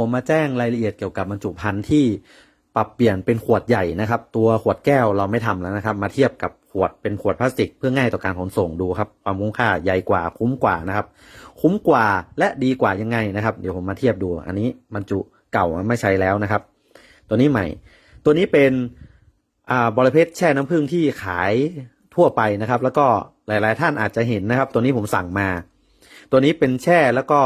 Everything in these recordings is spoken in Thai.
ผมมาแจ้งรายละเอียดเกี่ยวกับบรรจุภัณฑ์ที่ปรับเปลี่ยนเป็นขวดใหญ่นะครับ ตัวขวดแก้วเราไม่ทำแล้วนะครับ มาเทียบกับขวดเป็นขวดพลาสติก เพื่อง่ายต่อการขนส่งดูครับความคุ้มค่าใหญ่กว่าคุ้มกว่านะครับ คุ้มกว่าและดีกว่ายังไงนะครับ เดี๋ยวผมมาเทียบดู อันนี้บรรจุเก่าไม่ใช้แล้วนะครับ ตัวนี้ใหม่ ตัวนี้เป็นอ่าบริเพชแช่น้ำผึ้งที่ขายทั่วไปนะครับ แล้วก็หลาย ๆ ท่านอาจจะเห็นนะครับ ตัวนี้ผมสั่งมา ตัวนี้เป็นแช่แล้วก็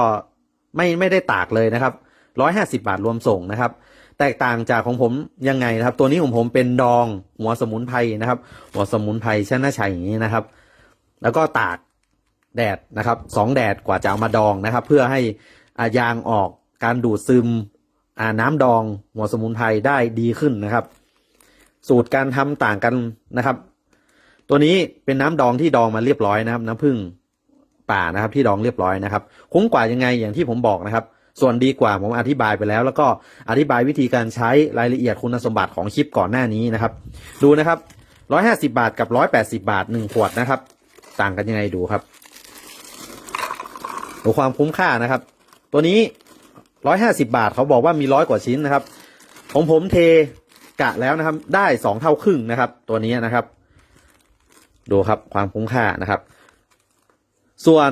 ไม่ไม่ได้ตากเลยนะครับ ร้อยห้าสิบาทรวมส่งนะครับ แตกต่างจากของผมยังไงนะครับ ตัวนี้ของผมเป็นดองหัวสมุนไพรนะครับ หัวสมุนไพรชนะชัยอย่างนี้นะครับ แล้วก็ตากแดดนะครับสองแดดกว่าจะเอามาดองนะครับ เพื่อให้อายางออกการดูดซึมน้ำดองหัวสมุนไพรได้ดีขึ้นนะครับ สูตรการทำต่างกันนะครับ ตัวนี้เป็นน้ำดองที่ดองมาเรียบร้อยนะครับ น้ำผึ้งป่านะครับที่ดองเรียบร้อยนะครับ คุ้มกว่ายังไงอย่างที่ผมบอกนะครับ ส่วนดีกว่าผมอธิบายไปแล้ว แล้วก็อธิบายวิธีการใช้รายละเอียดคุณสมบัติของคลิปก่อนหน้านี้นะครับ ดูนะครับร้อยห้าสิบาทกับร้อยแปดสิบาทหนึ่งขวดนะครับ ต่างกันยังไงดูครับดูความคุ้มค่านะครับ ตัวนี้ร้อยห้าสิบาทเขาบอกว่ามีร้อยกว่าชิ้นนะครับของผมเทกะแล้วนะครับ ได้สองเท่าครึ่งนะครับ ตัวนี้นะครับ ดูครับความคุ้มค่านะครับ ส่วน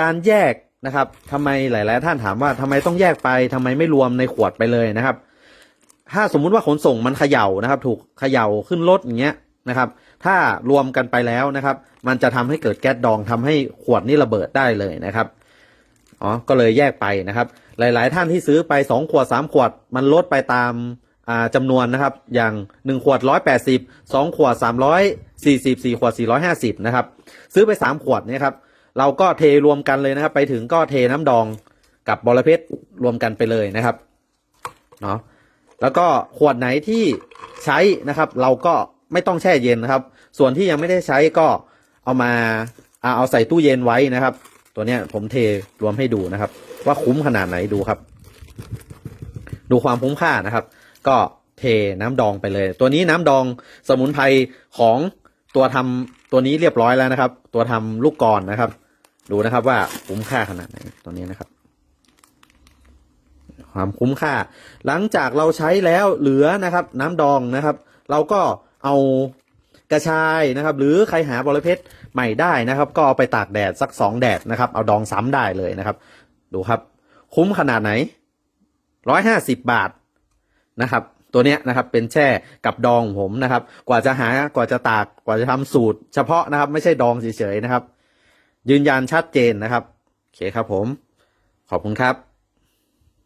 การแยก นะครับทำไมหลาย ๆ ท่านถามว่าทำไมต้องแยกไปทำไมไม่รวมในขวดไปเลยนะครับ ถ้าสมมุติว่าขนส่งมันเขย่านะครับ ถูกเขย่าขึ้นรถอย่างเงี้ยนะครับ ถ้ารวมกันไปแล้วนะครับ มันจะทำให้เกิดแก๊สดองทำให้ขวดนี้ระเบิดได้เลยนะครับอ๋อก็เลยแยกไปนะครับ หลาย ๆ ท่านที่ซื้อไปสองขวดสามขวด มันลดไปตามอ่าจำนวนนะครับ อย่างหนึ่งขวดร้อยแปดสิบสองขวดสามร้อยสี่สิบสี่ขวดสี่ร้อยห้าสิบนะครับ ซื้อไปสามขวดเนี่ยครับ เราก็เทรวมกันเลยนะครับ ไปถึงก็เทน้ำดองกับบอระเพ็ดรวมกันไปเลยนะครับเนาะแล้วก็ขวดไหนที่ใช้นะครับ เราก็ไม่ต้องแช่เย็นนะครับ ส่วนที่ยังไม่ได้ใช้ก็เอามาอ่าเอาใส่ตู้เย็นไว้นะครับ ตัวเนี้ยผมเทรวมให้ดูนะครับ ว่าคุ้มขนาดไหนดูครับ ดูความคุ้มค่านะครับ ก็เทน้ำดองไปเลย ตัวนี้น้ำดองสมุนไพรของตัวทำตัวนี้เรียบร้อยแล้วนะครับ ตัวทำลูกกรอนนะครับ ดูนะครับว่าคุ้มค่าขนาดไหนตัวนี้นะครับ ความคุ้มค่า หลังจากเราใช้แล้วเหลือนะครับ น้ำดองนะครับ เราก็เอากระชายนะครับ หรือใครหาบริเพชรใหม่ได้นะครับ ก็เอาไปตากแดดสักสองแดดนะครับ เอาดองซ้ำได้เลยนะครับ ดูครับ คุ้มขนาดไหนร้อยห้าสิบบาทนะครับ ตัวเนี้ยนะครับเป็นแช่กับดองของผมนะครับ กว่าจะหากว่าจะตากกว่าจะทำสูตร เฉพาะนะครับ ไม่ใช่ดองเฉยๆนะครับ ยืนยันชัดเจนนะครับ โอเคครับผม ขอบคุณครับ